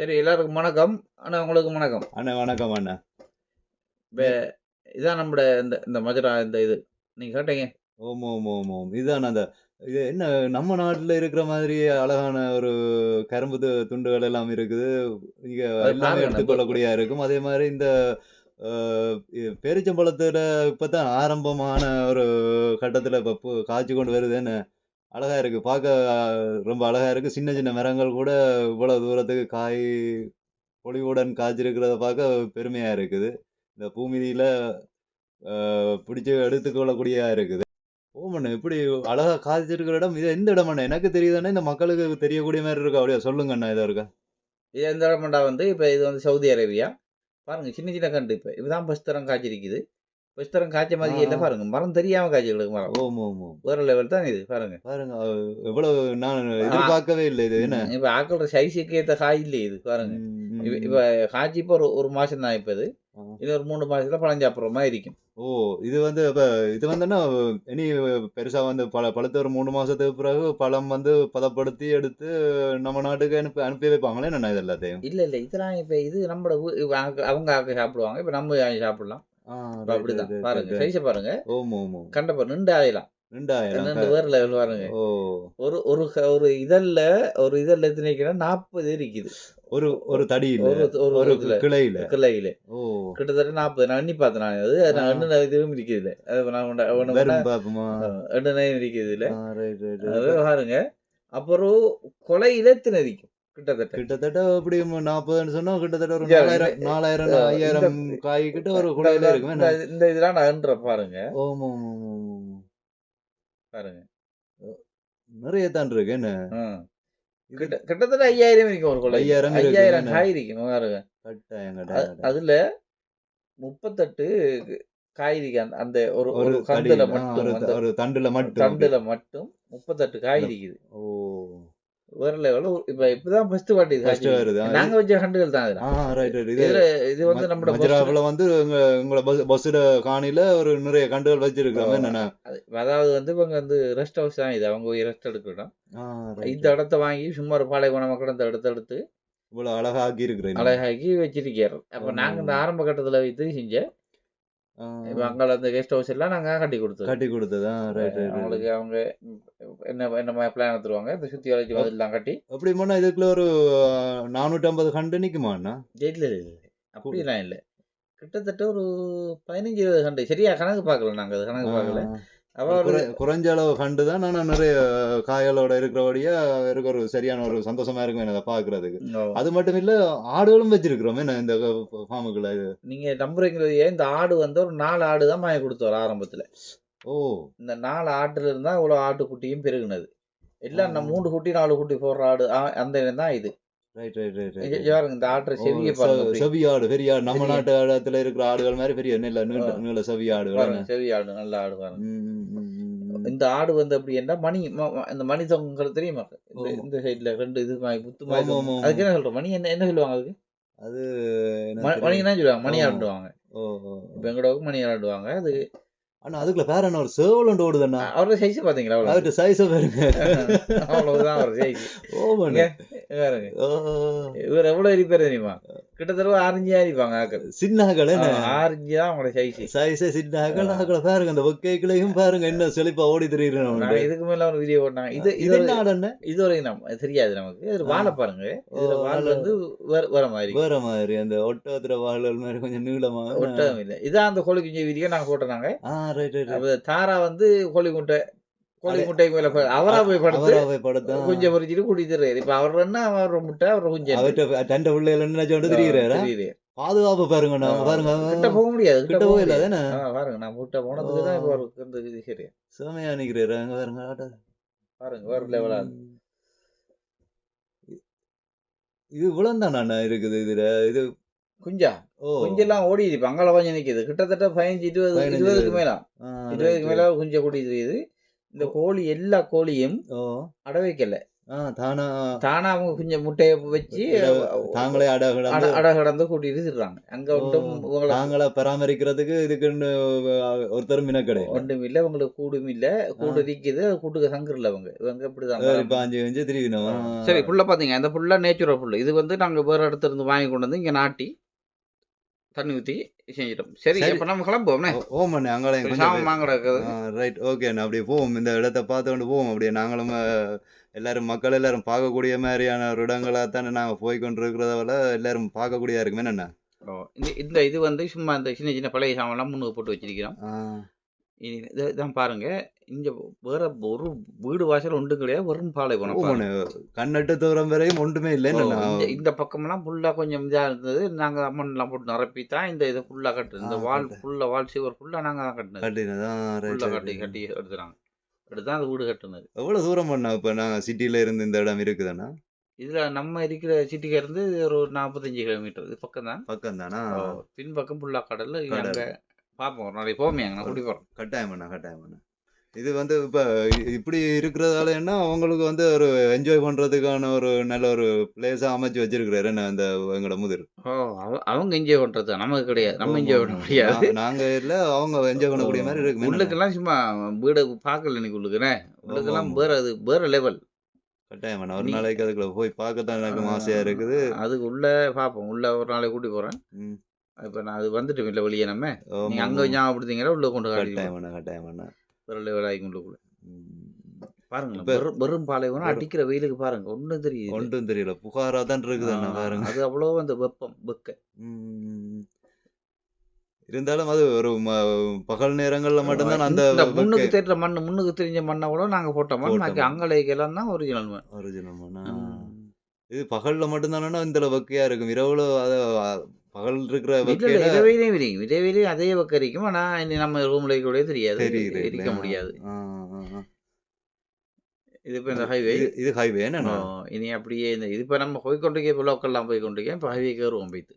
சரி எல்லாருக்கும் வணக்கம். அண்ணா உங்களுக்கு வணக்கம். அண்ணா வணக்கம் அண்ணா. இப்போ இதான் நம்மட இந்த இந்த மதுரா இந்த இது. நீங்கள் கேட்டீங்க? ஓம் ஓம் ஓம் ஓம். இதுதான் அந்த இது என்ன நம்ம நாட்டில் இருக்கிற மாதிரி அழகான ஒரு கரும்பு துண்டுகள் எல்லாம் இருக்குது. இங்க எல்லாமே பாருங்க, எடுத்துக்கொள்ளக்கூடியதா இருக்கும். அதே மாதிரி இந்த பேரிச்சம்பழத்துல இப்பதான் ஆரம்பமான ஒரு கட்டத்துல இப்ப காய்ச்சி கொண்டு வருது. அழகாக இருக்குது பார்க்க ரொம்ப அழகாக இருக்குது சின்ன சின்ன மரங்கள் கூட இவ்வளோ தூரத்துக்கு காய் பொலிவுடன் காய்ச்சிருக்கிறத பார்க்க பெருமையாக இருக்குது. இந்த பூமிதியில் பிடிச்சி எடுத்துக்கொள்ளக்கூடியதாக இருக்குது. ஓமண்ணு இப்படி அழகாக காய்ச்சிருக்கிற இடம் இது எந்த இடம் எனக்கு தெரியுதுன்னா இந்த மக்களுக்கு தெரியக்கூடிய மாதிரி இருக்கா? அப்படியே சொல்லுங்கண்ணா இதாக இருக்கா? இது எந்த இடமெண்டா வந்து இப்போ இது வந்து சவுதி அரேபியா? பாருங்கள் சின்ன சின்ன கண்டு இப்போ இதுதான் பஸ்தரம் காய்ச்சிருக்குது. பஸ்தரம் காய்ச்ச மாதிரி இல்லை. பாருங்க. மரம் தெரியாம காய்ச்சிருக்கு மரம். ஓம் ஓம் ஓம் வேற லெவல் தான் இது. பாருங்க. பாருங்க எவ்வளவு நான் எதிர்பார்க்கவே இல்லை இது. என்ன? இப்போ ஆக்களோட சைஸுக்கு ஏற்ற காய் இல்லை இது. பாருங்க. இப்போ காய்ச்சி இப்போ ஒரு ஒரு மாசம் தான் இப்போ இது. இது ஒரு மூணு மாசத்துல பழம் சாப்பிட்ற மாதிரி இருக்கும் ஓ இது வந்து இப்ப இது வந்துன்னா இனி பெருசா வந்து பல பழுத்த ஒரு மூணு மாசத்துக்கு பிறகு பழம் வந்து பதப்படுத்தி எடுத்து நம்ம நாட்டுக்கு அனுப்பி அனுப்பி வைப்பாங்களே? என்ன இது எல்லாத்தையும் இல்ல இல்ல. இதெல்லாம் இப்ப இது நம்மளோட அவங்க- சாப்பிடுவாங்க. இப்ப நம்ம சாப்பிடலாம். அப்படிதான். பாருங்க. சைஸ பாருங்க. கண்ட பாரு நின்று ஆயிலாம் லெவல் பாருங்க. ஒரு ஒரு ஒரு இதழ்ல ஒரு இதழ்ல எத்தனை நாற்பது இருக்குது ஒரு ஒரு தடியில ஒரு ஒரு கிளையில. கிளையில. கிட்டத்தட்ட நாற்பது. நான் எண்ணி பார்த்தேன் நான். அது நான் ஆ. எண்ணு இதுவும் இருக்குது இல்ல அது நான் இருக்குது இல்ல. பாருங்க. அப்புறம் கொலையில எத்தனை இருக்கும் கிட்டத்தட்ட. கிட்டத்தட்ட அப்படி நாற்பதுன்னு சொன்னா கிட்டத்தட்ட ஒரு நாலாயிரம் நாலாயிரம் ஐயாயிரம் காய் கிட்ட ஒரு குடையில இருக்கும் இந்த- இதெல்லாம் எண்ற பாருங்க. ஓம். பாருங்க. நிறைய தான் இருக்கு என்ன? கிட்டத்தட்ட ஐயாயிரம் இருக்கும் ஒரு கொலை ஐயாயிரம் ஐயாயிரம்? காய் இருக்கும் பாருங்க. அதுல முப்பத்தெட்டு காய் இருக்கு அந்த- அந்த ஒரு ஒரு ஆ, மட்டும் ஒரு தண்டுல மட்டும் தண்டுல மட்டும் முப்பத்தெட்டு காய் இருக்குது. ஓ. வேற லெவல் இப்ப இப்பதான் ஃபர்ஸ்ட் வாட்டி காய்ச்சி வருது. நாங்க வச்ச கண்டுகள் தான் இதுல இது வந்து நம்ம மஜ்ராவுல வந்து உங்க உங்களோட பஸ் பஸ்ஸுல காணில ஒரு நிறைய கண்டுகள் வச்சிருக்காங்க என்னன்னா? அதாவது வந்து இவங்க வந்து ரெஸ்ட் ஹவுஸ் தான் இது. அவங்க ரெஸ்ட் எடுக்கணும். இந்த இடத்த வாங்கி சும்மா ஒரு பாலைவன மக்கள் இந்த இடத்த எடுத்து இவ்வளவு அழகா ஆக்கி இருக்கிறேன். அழகாக்கி வச்சிருக்காரு. அப்ப நாங்க இந்த ஆரம்ப கட்டத்துல வைத்து செஞ்ச இப்ப அங்க அந்த கெஸ்ட் ஹவுஸ் எல்லாம் நாங்க கட்டி கொடுத்தோம் கட்டி கொடுத்ததா. ரைட் ரைட் அவங்களுக்கு அவங்க என்ன என்ன பிளான் தருவாங்க இந்த சுத்தி வளைச்சு பதிலாம் கட்டி. அப்படி போனா இதுக்குள்ள ஒரு நானூற்றி ஐம்பது கண்டு நிக்குமாண்ணா இல்ல இல்ல இல்ல. அப்படிலாம் இல்ல. கிட்டத்தட்ட ஒரு பதினஞ்சு இருபது கண்டு சரியா? கணக்கு பார்க்கல நாங்க. அது கணக்கு பார்க்கல. குறைஞ்ச அளவு கண்டு தான். ஆனா நிறைய காய்களோட இருக்கிறபடியா இருக்க ஒரு சரியான ஒரு சந்தோஷமா இருக்கும் எனக்கு அதை பாக்குறதுக்கு அது மட்டும் இல்ல ஆடுகளும் வச்சிருக்கிறோம் என்ன இந்த ஃபார்முக்குள்ள நீங்க நம்புறீங்களே இந்த ஆடு வந்து ஒரு நாலு ஆடு தான் வாங்கி கொடுத்தோம் ஆரம்பத்துல. ஓ. இந்த நாலு ஆட்டுல இருந்தா இவ்வளவு ஆட்டுக்குட்டியும் பெருகுனது. எல்லாம். மூணு குட்டி நாலு குட்டி போடுற ஆடு அந்த தான் இது. ரைட் ரைட் ரைட் இங்க பாருங்க இந்த ஆட்டுற செவிய. செவி ஆடு பெரிய ஆடு நம்ம. நாட்டு ஆடத்துல இருக்கிற ஆடுகள் மாதிரி பெரிய நீள ஆ. நீள செவி பாருங்க செவி ஆடு நல்ல ஆடு. இந்த ஆடு வந்து அப்படி என்ன மணி இந்த மணி தொங்கல் தெரியுமா இந்த சைடுல ரெண்டு இது புத்து அதுக்கு என்ன சொல்றோம் மணி என்ன என்ன சொல்லுவாங்க அதுக்கு அது மணி. என்ன சொல்லுவாங்க மணி. ஆடுவாங்க. இப்ப எங்களோட மணி ஆடுவாங்க அது ஆனா அதுக்குள்ள பேர என்ன ஒரு சேவல் ஓடுதுண்ணா? அவரோட சைஸ் பாத்தீங்களா அவ்வளவு அவர்கிட்ட சைஸ பாருங்க. அவ்வளவுதான் அவர் சைஸ் ஓ இவர் எவ்வளவு இருப்பாரு தெரியுமா? கிட்டத்தட்ட ஆரஞ்சு இருப்பாங்க ஆக்கள் சின்ன அகல என்ன ஆரஞ்சு தான் அவங்களோட சைஸ் சைஸே சின்ன அகல அகல பாருங்க அந்த ஒக்கைகளையும் பாருங்க என்ன செழிப்பா ஓடி தெரியுறேன் நாங்க இதுக்கு மேல ஒரு வீடியோ போட்டாங்க. இது இது என்ன இது வரைக்கும் நம்ம தெரியாது நமக்கு. இது. வாழை பாருங்க. இதுல நல்ல- வந்து வேற வேற மாதிரி. வேற மாதிரி அந்த ஒட்டத்துல வாழல் மாதிரி கொஞ்சம் நீளமா ஒட்டகம் இல்லை. இதான் அந்த கோழி குஞ்சு வீடியோ நாங்க போட்டோம் தாரா வந்து கோழி முட்டை கோழி முட்டைக்கு மேல அவரா போய் படுத்து அவராவை படத்தான் குஞ்சை பொறிச்சிட்டு கூட்டிட்டு இப்ப அவர் என்ன அவர் முட்டை அவர் குஞ்சு அவர்கிட்ட தண்ட பிள்ளைகள் என்ன சொல்லிட்டு தெரியுறாரா? பாதுகாப்பு பாருங்க நான் பாருங்க. கிட்ட போக முடியாது கிட்ட போக இல்ல தானே? பாருங்க நான் முட்டை போனதுக்கு தான் இப்போ இந்த இது சரி. சுமையா நிக்கிறாரு அங்க பாருங்க. பாருங்க வேற லெவலா. இது இவ்வளவு தானே இருக்குது இதுல? இது குஞ்சா? குஞ்செல்லாம் ஓடி இருக்கு அங்கால கொஞ்சம் நிக்குது. கிட்டத்தட்ட பதினஞ்சு இருபது இருபதுக்கு மேல. இருபதுக்கு. மேல குஞ்ச கூட்டி தெரியுது இந்த கோழி எல்லா கோழியும் அட வைக்கல. தானா தானா அவங்க கொஞ்சம் முட்டையை வச்சு தாங்களே அட அட கிடந்து அட கடந்து கூட்டிட்டு திடுறாங்க அங்க ஒன்றும் தாங்களா பராமரிக்கிறதுக்கு இதுக்குன்னு ஒருத்தரும் மினக்கடை. ஒன்றும் இல்லை உங்களுக்கு கூடும் இல்லை. கூடு நிற்கிது கூட்டுக்கு சங்கு இல்லை அவங்க இவங்க இப்படிதான் இப்ப அஞ்சு அஞ்சு திரிக்கணும். சரி புல்ல பாத்தீங்க இந்த புல்ல நேச்சுரல் புல் இது வந்து நாங்க வேற இடத்துல இருந்து வாங்கி கொண்டு வந்து இங்க நாட்டி தண்ணி ஊத்தி செஞ்சிட்டோம். சரி. இப்ப நம்ம கிளம்புவோம்னே ஓம் அண்ணே அங்காளையும் கொஞ்சம் சாம மாங்கடை இருக்குது. ரைட் ஓகே அண்ணா அப்படியே போவோம். இந்த இடத்த பார்த்து கொண்டு போவோம். அப்படியே நாங்களும் எல்லாரும் மக்கள் எல்லாரும் பார்க்கக்கூடிய மாதிரியான ஒரு இடங்களா தானே நாங்கள் போய் கொண்டு இருக்கிறதால எல்லாரும் பார்க்கக்கூடியதா இருக்குமே என்னண்ணா? இந்த இந்த இது வந்து சும்மா இந்த சின்ன சின்ன பழைய சாமான்லாம் முன்னுக்கு போட்டு வச்சிருக்கிறோம். இதான் பாருங்க. இங்க வேற ஒரு வீடு வாசல் ஒன்றும் கிடையாது. வெறும் பாலைவனம். கண்ணட்டு தூரம் வரையும் ஒன்றுமே இல்லை ஓ, என்னண்ணா இந்த இந்த பக்கம்லாம் ஃபுல்லா கொஞ்சம் இதா இருந்தது. நாங்க மண்ணெல்லாம் போட்டு நிரப்பி தான் இந்த இதை ஃபுல்லா கட்டு இந்த வால் கட்டு. ஃபுல்லா வால் சிவர் ஃபுல்லா நாங்க தான் கட்டினது. கட்டினதான் கட்டி கட்டி எடுத்துறாங்க எடுத்து அந்த வீடு கட்டுனது. எவ்வளவு தூரம் பண்ணா இப்ப நாங்க சிட்டில இருந்து இந்த இடம் இருக்குதுண்ணா இதுல நம்ம இருக்கிற சிட்டிக்கு இருந்து ஒரு நாற்பத்தஞ்சு கிலோமீட்டர். இது பக்கம் தான் பக்கம் தானா பின்பக்கம் புல்லா கடல்ல கடல். அங்க பார்ப்போம் நாளைக்கு போமே அங்க நான் கூட்டி போறோம் கட்டாயம் பண்ணா கட்டாயம் பண்ணா இது வந்து இப்ப இப்படி இருக்கிறதால என்ன அவங்களுக்கு வந்து ஒரு என்ஜாய் பண்றதுக்கான ஒரு நல்ல ஒரு பிளேஸா அமைச்சு வச்சிருக்கிறாரு. என்ன அந்த எங்களோட முதிர்? ஓ அவ- அவங்க என்ஜாய் பண்றது? நமக்கு கிடையாது. நம்ம என்ஜாய் பண்ண. முடியாது. நாங்க இல்ல அவங்க என்ஜாய் பண்ணக்கூடிய மாதிரி இருக்கு? உள்ளுக்கெல்லாம் சும்மா வீடு பார்க்கல இன்னைக்கு உள்ளுக்குனே உள்ளுக்கெல்லாம். வேற அது வேற லெவல் கட்டாயம் பண்ணா ஒரு நாளைக்கு அதுக்குள்ள போய் பார்க்கத்தான் எனக்கு ஆசையா இருக்குது. அதுக்கு உள்ள பார்ப்போம் உள்ள ஒரு நாளைக்கு கூட்டி போறேன். இப்ப நான் அது வந்துட்டு இல்லை வெளியே நம்ம. நீங்க அங்க. ஞாபகப்படுத்தீங்கன்னா உள்ள கொண்டு காட்டி கட்டாயம் பண்ணா கட்டாயம் லெவல் ஆகி உள்ளுக்குள்ள ம். பாருங்க வெறும் வெறும் பாலைவனம் அடிக்கிற வெயிலுக்கு பாருங்க ஒண்ணும் தெரியுது ஒன்றும் தெரியல புகாரா தான் இருக்குது அண்ணா பாருங்க அது அவ்வளோ அந்த வெப்பம் வெக்க. இருந்தாலும் அது ஒரு பகல் நேரங்கள்ல மட்டும்தான் அந்த முன்னுக்கு தெரிஞ்ச மண்ணு முன்னுக்கு தெரிஞ்ச மண்ணை கூட நாங்க போட்ட மண் போட்ட பாக்கி மண். அங்கலைக்கெல்லாம் தான் ஒரிஜினல் மண் ஒரிஜினல் ம். இது பகல்ல மட்டும்தானா இந்த வெக்கையா இருக்கும். இரவுல அத பகல் இருக்கிற இதவையிலையும் விரியும். இதவையிலையும் அதே வெக்க இருக்கும் ஆனா இனி நம்ம ரூம்ல கூட தெரியாது. தெரியுது இருக்க? முடியாது. இது இப்ப இந்த ஹைவே இது- ஹைவே என்ன இனி அப்படியே இந்த இது இப்ப நம்ம போய் கொண்டிருக்கேன் இப்போ லோக்கல்லாம் போய் கொண்டிருக்கேன் இப்போ ஹைவேக்கு வருவோம் போய்த்து.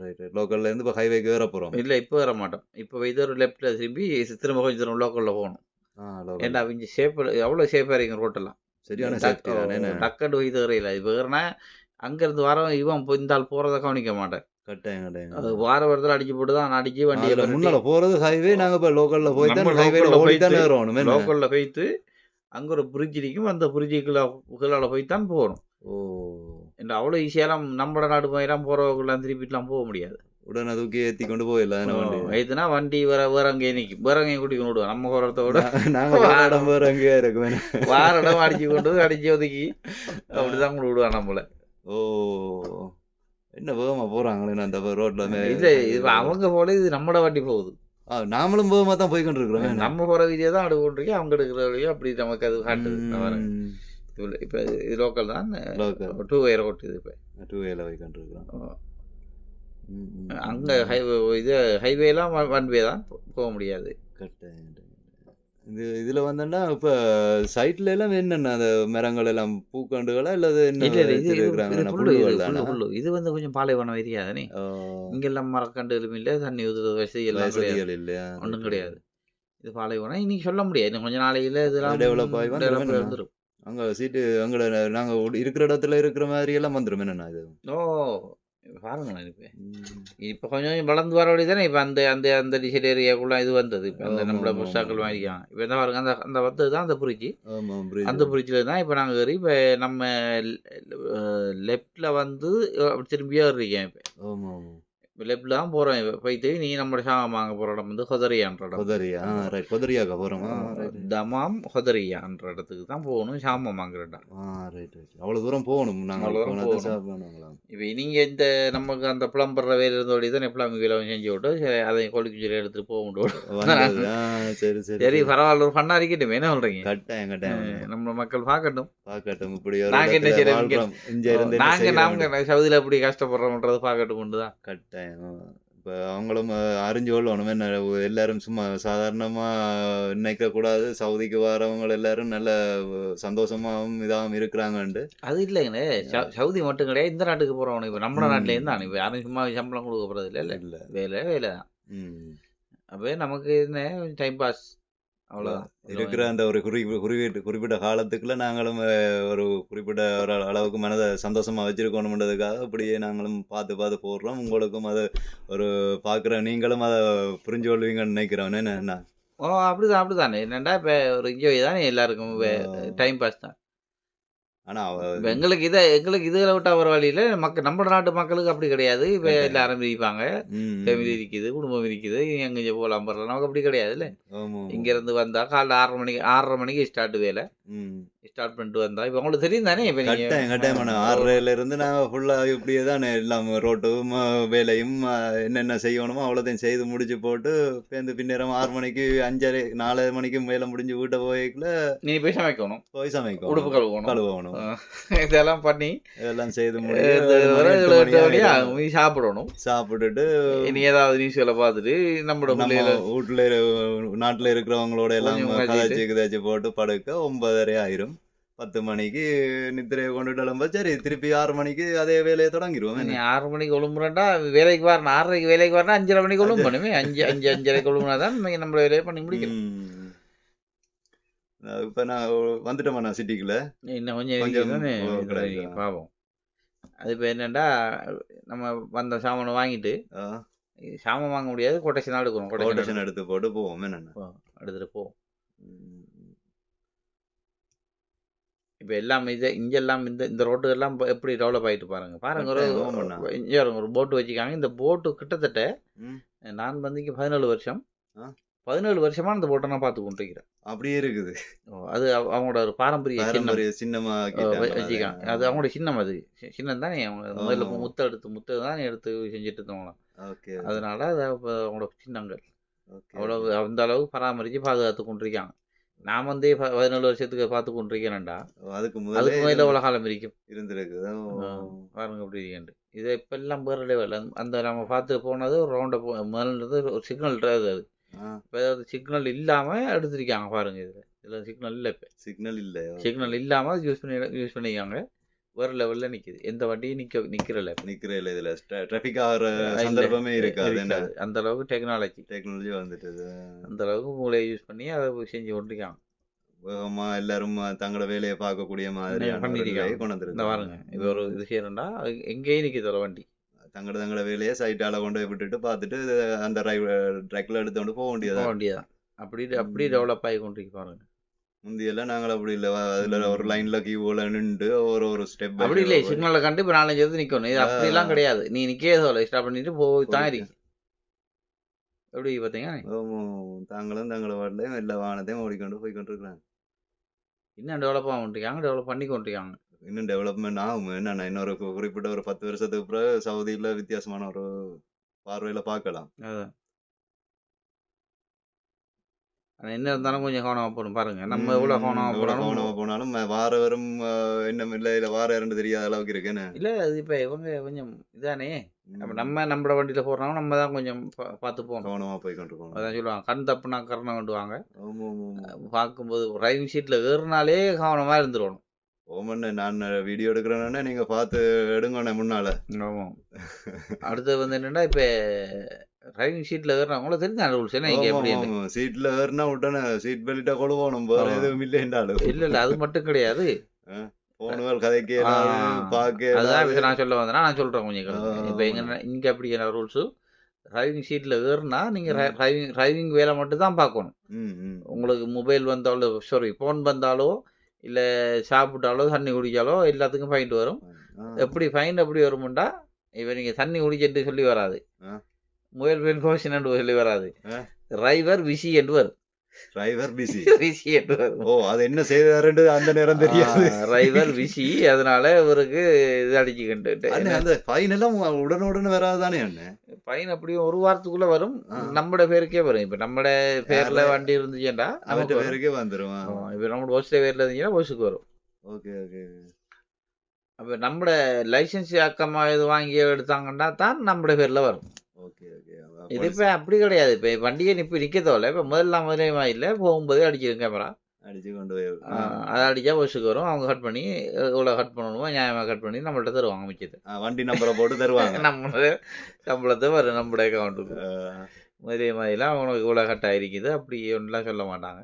ரைட் ரைட் லோக்கல்ல இருந்து இப்ப ஹைவேக்கு வேற போறோம். இல்ல இப்போ வர மாட்டோம். இப்போ இது ஒரு லெஃப்ட்ல திரும்பி திரும்ப கொஞ்சம் தூரம் லோக்கல்ல போகணும். ஏன்னா அவங்க சேஃப் எவ்வளவு சேஃபா இருக்கும் ரோட்டெல்லாம் சரியான டக்- சேஃப்டி தானே என்ன? டக்குன்னு போய் தரையில இப்போ வேறனா அங்க இருந்து வரவன் இவன் போய் இந்த ஆள் போறதை கவனிக்க மாட்டேன். கட்டாயம் கட்டாயம் அது வார வரத்துல அடிச்சு போட்டு தான் அடிச்சு வண்டியை அதுல முன்னால போறது ஹைவே நாங்க இப்ப லோக்கல்ல போய் தான் ஹைவேல ஓடி தானே என்ன? லோக்கல்ல போயிட்டு அங்க ஒரு பிரிட்ஜ் இருக்கும். அந்த பிரிட்ஜுக்குள்ள கீழால போய் தான் போகணும். ஓ. அவ்வளோ ஈஸியாலாம் நம்ம நாடு போயெல்லாம் போறவங்களாம் திருப்பிட்டுலாம் போக முடியாது. உடனே தூக்கி ஏத்தி கொண்டு போயிடலாம் வண்டி வயதுனா வண்டி வேற வேற அங்கே நிற்கும் வேற அங்கேயும் கூட்டி கொண்டு விடுவோம் நம்ம போறத விட நா- நாங்க போற இடம் வேற எங்கேயா இருக்கு வேணா. வார இடம் அடிச்சு கொண்டு வந்து அடிச்சு ஒதுக்கி அப்படிதான் கொண்டு விடுவான் நம்மள ஓ என்ன வேகமா போறாங்களே அந்த ரோட்ல மே- இல்ல இது அவங்க போல இது நம்மட வண்டி போகுது ஆ, நாமளும் வேகமா தான் போய் கொண்டிருக்கிறோம் நம்ம போற வீதியை தான் அடு கொண்டிருக்கோம் அவங்க எடுக்கிற வழியோ அப்படி நமக்கு அது காட்டுது. இதுல இப்ப இது லோக்கல் தான் டூ வயர் ஓட்டுது இப்ப டூ வேல போய் கொண்டிருக்கிறோம். அங்க ஹைவே இது ஹைவேலாம் ஒன் வே தான். போக முடியாது. கரெக்ட். இது இதுல வந்தோம்னா இப்ப சைட்ல எல்லாம் என்னென்ன அந்த மரங்கள் எல்லாம் பூக்கண்டுகளா இல்லது என்ன இது வந்து கொஞ்சம் பாலைவனம் ஏரியா தானே? இங்கெல்லாம் மரக்கண்டுகளும் இல்ல தண்ணி ஊத்துறது வசதி எல்லாம் இல்லையா? ஒண்ணும் கிடையாது. இது பாலைவனம். இன்னைக்கு சொல்ல முடியாது. இன்னும் கொஞ்ச நாளையில இதெல்லாம் develop ஆகி? வந்துரும். அங்க சீட்டு அங்க நாங்க இருக்கிற இடத்துல இருக்கிற மாதிரி எல்லாம் வந்துரும் என்னண்ணா இது? ஓ பாருங்களேன் இப்ப. இப்ப கொஞ்சம் கொஞ்சம் வளர்ந்து வர வழி தானே? இப்ப அந்த அந்த அந்த டிசைட் ஏரியாக்குள்ள இது வந்தது. இப்ப அந்த நம்மள புஸ்தாக்கள். வாங்கிக்கலாம் இப்ப என்ன பாருங்க அந்த அந்த வந்தது தான் அந்த பிரிட்ஜ். அந்த பிரிட்ஜில் தான் இப்போ நாங்கள் ஏறி இப்போ நம்ம லெஃப்டில் வந்து அப்படி திரும்பி ஏறிருக்கேன் இப்போ. லெஃப்டில் தான் போகிறோம் இப்போ போயிட்டு நீ நம்மளோட சாமான் வாங்க போகிற இடம் வந்து ஹொதரியான்ற இடம். கொதரியா ஆ ரைட் கொதரியாக்கா போறோமா ரைட் தமாம் ஹொதரியான்ற இடத்துக்கு தான் போகணும் சாமான் வாங்குற இடம். ரைட் தூரம் போகணும். நாங்க. சாப்பிடணுங்களாம் இப்போ நீங்கள் இந்த நமக்கு அந்த பிளம்பர் வேலை இருந்தோடி தான் பிளம்பிங் வேலை செஞ்சு விட்டு சரி அதை கொழுக்கு சொல்லி எடுத்துகிட்டு போக முடியும் சரி சரி சரி பரவாயில்ல ஒரு ஃபன்னாக இருக்கட்டும் என்ன சொல்கிறீங்க கட்டாயம் கட்டாயம் நம்ம மக்கள் பார்க்கட்டும். பார்க்கட்டும் இப்படி நாங்க என்ன இருந்து என்ன நாங்கள்? நாங்கள் சவுதியில் எப்படி கஷ்டப்படுறோம்ன்றது பார்க்கட்டும் தான். கட்டாயம். இப்ப அவங்களும் அறிஞ்சு கொள்ளணும். என்ன எல்லாரும் சும்மா சாதாரணமா நினைக்க கூடாது. சவுதிக்கு வரவங்க எல்லாரும் நல்ல அஹ், சந்தோஷமாவும் இதாகவும் இருக்கிறாங்கன்ட்டு. அது இல்லைங்கண்ணே ச- சவுதி மட்டும் கிடையாது. இந்த நாட்டுக்கு போறவனு இப்போ நம்ம ம். நாட்டில இருந்தா இப்போ யாரும் சும்மா சம்பளம் கொடுக்க போறது இல்லை. இல்லை. இல்ல வேலை வேலை தான். அப்போ நமக்கு என்ன டைம் பாஸ் அவ்வளோதான் இருக்கிற அந்த ஒரு குறி குறிப்பிட்ட குறிப்பிட்ட காலத்துக்குள்ள நாங்களும் ஒரு குறிப்பிட்ட ஒரு அளவுக்கு மனதை சந்தோஷமா வச்சிருக்கணுன்றதுக்காக அப்படியே நாங்களும் பார்த்து பார்த்து போடுறோம். உங்களுக்கும் அதை ஒரு பார்க்குற நீங்களும் அதை புரிஞ்சு கொள்வீங்கன்னு நினைக்கிறோம் என்ன ஓ அப்படிதான் அப்படிதானே. என்னடா இப்போ ஒரு என்ஜாய் தானே எல்லாருக்கும் டைம் பாஸ் தான். ஆனா அவ- இப்ப எங்களுக்கு இதை எங்களுக்கு இதில் விட்டா ஒரு வழியில் மக்கள் நம்ம நாட்டு மக்களுக்கு அப்படி கிடையாது. இப்போ எல்லாரும் இருப்பாங்க. ம், ஃபேமிலி இருக்குது குடும்பம் இருக்குது. எங்கே போகலாம் போகலாம் நமக்கு அப்படி கிடையாதுல்ல. இங்கேருந்து வந்தால் காலைல ஆறரை மணிக்கு ஆறரை மணிக்கு ஸ்டார்ட் வேலை. ஸ்டார்ட் பண்ணிட்டு வந்தா இப்போ உங்களுக்கு தெரியும் தானே இப்போ கட்டாயம் கட்டாயம். பண்ண ஆறரைல இருந்து நாங்க ஃபுல்லா இப்படியே தான் எல்லாம் ரோட்டும் வேலையும் என்னென்ன செய்யணுமோ அவ்வளோத்தையும் செய்து முடிச்சு போட்டு பேருந்து பின்னேரம் ஆறு மணிக்கு அஞ்சரை நாலு மணிக்கு வேலை முடிஞ்சு வீட்டை போய்க்குள்ள நீ போய் சமைக்கணும். போய் சமைக்கும் உடுப்பு கழுவணும். கழுவணும். இதெல்லாம் பண்ணி இதெல்லாம் செய்து முடிச்சு சாப்பிடணும். சாப்பிட்டுட்டு நீ ஏதாவது நியூஸ்களை பார்த்துட்டு நம்மளோட நம்ம வீட்டுல நாட்டுல இருக்கிறவங்களோட எல்லாம் கதைச்சு கதைச்சு போட்டு படுக்க ஒன்பதரை ஆயிரும். பத்து மணிக்கு நித்திரையை கொண்டுட்டு எழும்ப சரி திருப்பி ஆறு மணிக்கு அதே வேலையை தொடங்கிடுவோம் நீ ஆறு மணிக்கு ஒழும்புறா வேலைக்கு வரணும் ஆறரைக்கு வேலைக்கு வரணும் அஞ்சரை மணிக்கு ஒழுங்கு பண்ணுமே அஞ்சு அஞ்சு அஞ்சரைக்கு ஒழுங்குனா தான் நம்ம வேலையை பண்ணி முடிக்கணும் இப்ப நான் வந்துட்டோமா நான் சிட்டிக்குள்ள இன்னும் கொஞ்சம் பாவம் அது இப்போ என்னண்டா நம்ம வந்த சாமானை வாங்கிட்டு சாமான் வாங்க முடியாது கொட்டேஷன் எடுக்கணும் கொட்டேஷன் எடுத்து போட்டு போவோம் என்னென்ன எடுத்துட்டு போ இப்போ எல்லாம் இது இங்கெல்லாம் இந்த இந்த ரோட்டுகள்லாம் இப்ப எப்படி டெவலப் ஆகிட்டு பாருங்க. பாருங்க ஒரு. இங்கே ஒரு போட்டு வச்சுக்காங்க இந்த போட்டு கிட்டத்தட்ட. நான் வந்து இங்கே பதினேழு வருஷம். பதினேழு வருஷமா அந்த போட்டை நான் பார்த்து கொண்டிருக்கிறேன். அப்படியே இருக்குது. அது அவ- அவங்களோட ஒரு பாரம்பரிய பாரம்பரிய சின்னமா வச்சுக்காங்க அது அவங்களோட சின்னம் அது. சின்னம் தானே அவங்க முதல்ல. முத்த எடுத்து முத்தை தான் எடுத்து செஞ்சுட்டு இருந்தவங்களாம். அதனால அது அவங்களோட சின்னங்கள். அவ்வளவு அந்த அளவுக்கு பராமரித்து பாதுகாத்து கொண்டிருக்காங்க. நான் வந்து பதினேழு வருஷத்துக்கு பார்த்து கொண்டிருக்கேன்டா அதுக்கு அதுக்கு முதல்ல காலம் இருக்கும். இருந்திருக்குது. பாருங்க அப்படி இருக்கேன் இது இப்ப எல்லாம் வேற லெவல் அந்த நம்ம பார்த்து போனது ஒரு ரவுண்டை போ முதல்ல ஒரு சிக்னல் அது. ஆ, இப்போ ஏதாவது சிக்னல் இல்லாம எடுத்திருக்காங்க பாருங்க இதுல. இதுல சிக்னல் இல்லை இப்போ. சிக்னல் இல்ல சிக்னல் இல்லாம யூஸ் பண்ணி யூஸ் பண்ணிக்காங்க வேற லெவல்ல நிக்குது. எந்த வண்டியும் நிக்க நிக்கிறல நிக்கிற இல்ல இதுல. டிராபிக் ஆகிற சந்தர்ப்பமே இருக்காது. அந்த அளவுக்கு டெக்னாலஜி டெக்னாலஜி வந்துட்டது. அந்த அளவுக்கு மூளையை யூஸ் பண்ணி அதை செஞ்சு கொண்டிருக்காங்க. வேகமா எல்லாரும் தங்களோட வேலையை பார்க்கக்கூடிய ஒரு பண்ணிருக்காங்க. கொண்டு இந்த வந்திருக்காங்க. பாருங்க இது ஒரு இது செய்யறா எங்கேயும் நிக்குது வண்டி. தங்களோட தங்களோட வேலையை சைட்டால கொண்டு போய் விட்டுட்டு பார்த்துட்டு அந்த ட்ரக்ல எடுத்துட்டு போக போக வேண்டியதா வேண்டியதான் அப்படி அப்படி. டெவலப் ஆகி கொண்டிருக்கு பாருங்க. முந்தியெல்லாம் நாங்கள் அப்படி இல்ல. அதுல ஒரு லைன்ல கியூல நின்று ஒரு ஒரு ஸ்டெப் அப்படி இல்லை. சிக்னலை கண்டு இப்போ நாலஞ்சு எடுத்து நிக்கணும். இது அப்படிலாம் கிடையாது. நீ நிக்கவே சொல்ல ஸ்டாப் பண்ணிட்டு போய் தான் இருக்கு எப்படி பார்த்தீங்கன்னா? தாங்களும் தங்களோட வாட்டிலையும் எல்லா வாகனத்தையும் ஓடிக்கொண்டு போய் கொண்டிருக்கிறாங்க இன்னும் டெவலப் ஆக கொண்டிருக்காங்க டெவலப் பண்ணி கொண்டிருக்காங்க. இன்னும் டெவலப்மெண்ட் ஆகும். என்னன்னா இன்னொரு குறிப்பிட்ட ஒரு பத்து வருஷத்துக்கு பிறகு சவுதியில வித்தியாசமான ஒரு பார்வையில பார்க்கலாம். அதான். என்ன இருந்தாலும் கொஞ்சம் கவனமா போகணும் பாருங்க நம்ம எவ்வளோ கவனமா ம், எவ்வளவு கவனமா போனாலும் போனாலும் ம- வார வரும் என்ன இல்ல இல்ல வார இரண்டு தெரியாத அளவுக்கு இருக்குன்னு இல்லை அது இப்போ இவங்க கொஞ்சம் இதானே? அப்ப நம்ம நம்மளோட வண்டியில் போடுறோம் நம்ம தான் கொஞ்சம் பார்த்து போகணும். கவனமா போய் கொண்டிருக்கோம் அதான் சொல்லுவாங்க கண் தப்புனா கரணம் கொண்டுவாங்க. பார்க்கும்போது டிரைவிங் சீட்டில் ஏறினாலே கவனமாக இருந்துருவணும். ஓமண்ணே நான் வீடியோ எடுக்கிறேன்னா நீங்க பார்த்து எடுங்கண்ணே முன்னால. ஆமாம் அடுத்து வந்து என்னன்னா இப்போ டிரைவிங் சீட்டில் ஏறுறவங்கள தெரிஞ்ச ரூல்ஸ் என்ன இங்கே எப்படி சீட்ல ஏறினா உடனே சீட் பெல்ட்டை கொழுவோணும் வேற ஆமா. எதுவும் இல்லைன்றாலும் இல்லை இல்லை அது மட்டும் கிடையாது. போனுகள் கதைக்கு பார்க்க இப்ப நான் சொல்ல வந்தேன்னா நான் சொல்கிறேன் கொஞ்சம் இப்போ எங்க இங்கே அப்படிங்கிற ரூல்ஸு டிரைவிங் சீட்டில் ஏறுனா நீங்கள் டிரைவிங் டிரைவிங் வேலை மட்டும் தான் பார்க்கணும். உங்களுக்கு மொபைல் வந்தாலோ சாரி ஃபோன் வந்தாலோ இல்லை சாப்பிட்டாலோ தண்ணி குடிச்சாலோ எல்லாத்துக்கும் ஃபைன் வரும். எப்படி ஃபைன் எப்படி வருமுண்டா இப்போ நீங்கள் தண்ணி குடிச்சிட்டு சொல்லி வராது. ஆ. மொபைல் ஃபோன் கோஷன் என்று சொல்லி வராது. டிரைவர் விசி என்று வரும் விசி என்று வரும் ஓ அது என்ன செய்தாருன்னு அந்த நேரம் தெரியாது டிரைவர் விசி அதனால இவருக்கு இது அடிச்சுக்கிட்டு அந்த ஃபைன் எல்லாம் உடனுடனே வராதானே அண்ணே ஃபைன் அப்படியும் ஒரு வாரத்துக்குள்ள வரும். நம்மட பேருக்கே வரும் இப்போ நம்மட பேர்ல? வண்டி இருந்துச்சுன்னா வரும். பேருக்கே வந்துருவான் ஆமா, இப்போ நம்மளோட பஸ்ல பேர்ல இருந்துச்சுன்னா பஸ்ஸுக்கு வரும் ஓகே ஓகே அப்போ நம்மட லைசன்ஸ் அக்கமா இது வாங்கி எடுத்தாங்கன்னா தான் நம்மட பேர்ல வரும் இது இப்போ அப்படி கிடையாது. இப்போ வண்டியை நிப்பி நிற்கதோல இப்போ முதல்ல முதலே இல்லை. போகும்போதே அடிச்சிடும் கேமரா அடிச்சு கொண்டு போய் அதை அடிச்சா பஸ்ஸுக்கு வரும். அவங்க கட் பண்ணி இவ்வளோ கட் பண்ணணுமோ? நியாயமாக கட் பண்ணி நம்மள்ட்ட தருவாங்க மிச்சத்தை. வண்டி நம்பரை போட்டு தருவாங்க. நம்மளோட சம்பளத்தை வரும் நம்மளோட அக்கௌண்ட்டுக்கு இதே மாதிரிலாம் உனக்கு இவ்வளோ கட்டாக இருக்குது அப்படி ஒன்றுலாம் சொல்ல மாட்டாங்க.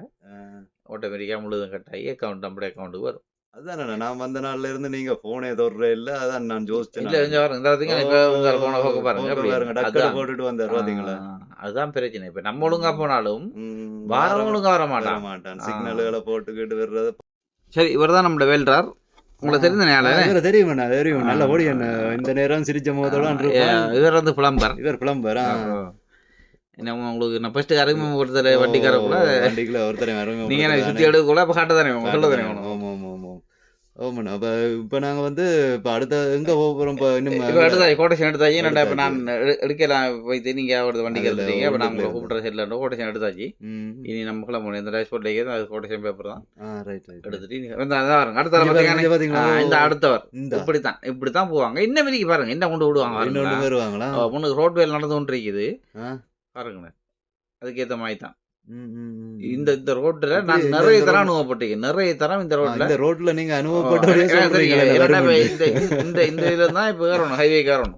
ஆட்டோமேட்டிக்காக முழுதும் கட்டாகி அக்கௌண்ட் நம்மளுடைய அக்கௌண்ட்டுக்கு வரும். அதானே நான் வந்த நாள்ல இருந்து நீங்க போனே தொடர இல்ல அதான் நான் யோசிச்சேன் இல்லை கொஞ்சம் பாருங்க இப்போ உங்க போன பாருங்க பாருங்க. போட்டுட்டு வந்தாரு பாத்தீங்களா? அதுதான் பிரச்சனை. இப்போ நம்ம ஒழுங்கா போனாலும் வாரம் ஒழுங்கா வர மாட்டான். மாட்டான். சிக்னல்களை போட்டுக்கிட்டு வர்றது சரி இவர் தான் நம்மளோட வேல்றார் உங்களுக்கு தெரிந்த நேரம் தெரியும் தெரியும். நல்ல. ஓடி இந்த நேரம் சிரிச்ச முகத்தோட. இவர் வந்து புலம்பர் இவர் பிளம்பர் என்ன உங்களுக்கு நான் ஃபர்ஸ்ட் அறிமுகம் ஒருத்தர் வண்டிக்கார கூட. வண்டிக்குள்ள ஒருத்தரை நீங்க சுத்தி படுத்துறானே. எடுக்கக்குள்ள அப்ப காட்ட தானே சொல்ல தானே அப்ப இப்ப நாங்க வந்து இப்ப அடுத்த எங்க போக போறோம்? இப்ப இன்னும் இப்ப எடுத்தாச்சு. கோட்டேஷன் எடுத்தாச்சு இப்ப நான் எடுக்கலாம். போயிட்டு நீங்க அவரது வண்டிக்கு எடுத்துட்டீங்க அப்ப நான் உங்களை கூப்பிடுற செல்ல கோட்டேஷன் எடுத்தாச்சு. இனி நம்ம கிளம்பணும் இந்த டேஷ்போர்ட்லேயே தான் அது கோட்டேஷன் பேப்பர் தான். எடுத்துட்டு வந்து அதான் அடுத்த பார்த்தீங்கன்னா? இந்த அடுத்தவர். இப்படித்தான். இப்படித்தான் போவாங்க. இன்ன வரைக்கும் பாருங்க. என்ன கொண்டு விடுவாங்க இன்னொன்று வருவாங்களா? ரோட் வேல் நடந்து கொண்டு இருக்குது ஆ. பாருங்க அதுக்கேத்த மாதிரி தான். இந்த இந்த ரோட்ல நான் நிறைய தரம் அனுபவப்பட்டிருக்கேன். நிறைய தரம் இந்த ரோட்ல. இந்த ரோட்ல நீங்க வருமுன்னு. இந்த இந்த இந்த இதுல தான் இப்ப ஏறணும் ஹைவேக்கு ஏறணும்.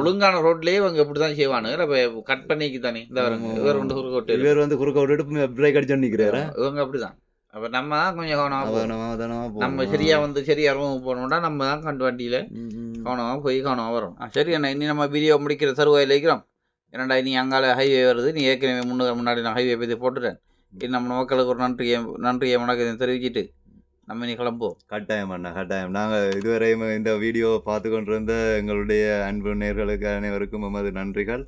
ஒழுங்கான ரோட்லயே இவங்க இப்படிதான் செய்வானுங்க. அப்ப கட் பண்ணிக்கு தானே இந்த. இவர் கொண்டு குறுக்க விட்டு இவர் வந்து குறுக்க விட்டுட்டு பிரேக் அடிச்சு நிக்கிறாரு. இவங்க அப்படிதான். அப்ப நம்ம தான் கொஞ்சம் கவனமா போகணும். அவனமா அதனமா நம்ம சரியா வந்து சரியா ரூம் போகணும்னா நம்ம தான் கண்டு வண்டியில ம் கவனமா போய் கவனமா வரும் சரி அண்ணா இனி நம்ம வீடியோ முடிக்கிற தருவாயில் இருக்கிறோம் என்னடா நீ அங்கால ஹைவே வருது நீ ஏற்கனவே முன்னுக்கு முன்னாடி நான் ஹைவே பற்றி போட்டுட்டேன். இது நம்ம மக்களுக்கு ஒரு நன்றியை நன்றியை வணக்கத்தை தெரிவிச்சிட்டு நம்ம இனி கிளம்புவோம். கட்டாயம் அண்ணா கட்டாயம். நாங்கள் இதுவரையும் இந்த வீடியோ பார்த்து கொண்டிருந்த எங்களுடைய அன்பு நேர்களுக்கு அனைவருக்கும் எமது நன்றிகள்.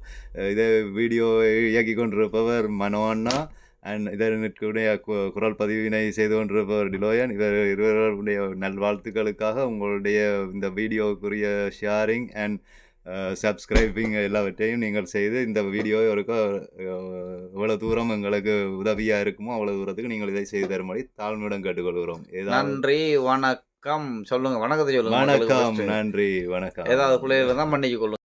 இதே வீடியோ இயக்கி கொண்டிருப்பவர் மனோ அண்ணா அண்ட் இதனுடைய குரல் பதிவினை செய்து கொண்டிருப்பவர் டிலோயன். இவர் இருவருடைய நல்வாழ்த்துக்களுக்காக உங்களுடைய இந்த வீடியோக்குரிய ஷேரிங் அண்ட் சப்ஸ்கிரைபிங் எல்லாவற்றையும் நீங்கள் செய்து இந்த வீடியோ ஒருக்கா எவ்வளோ தூரம் எங்களுக்கு உதவியாக இருக்குமோ அவ்வளோ தூரத்துக்கு நீங்கள் இதை செய்து தரும்படி தாழ்மையுடன் கேட்டுக்கொள்கிறோம். நன்றி வணக்கம். சொல்லுங்க வணக்கத்தை சொல்லுங்க வணக்கம். நன்றி வணக்கம். ஏதாவது பிள்ளைகள் தான் மன்னிச்சு கொள்ளுங்க.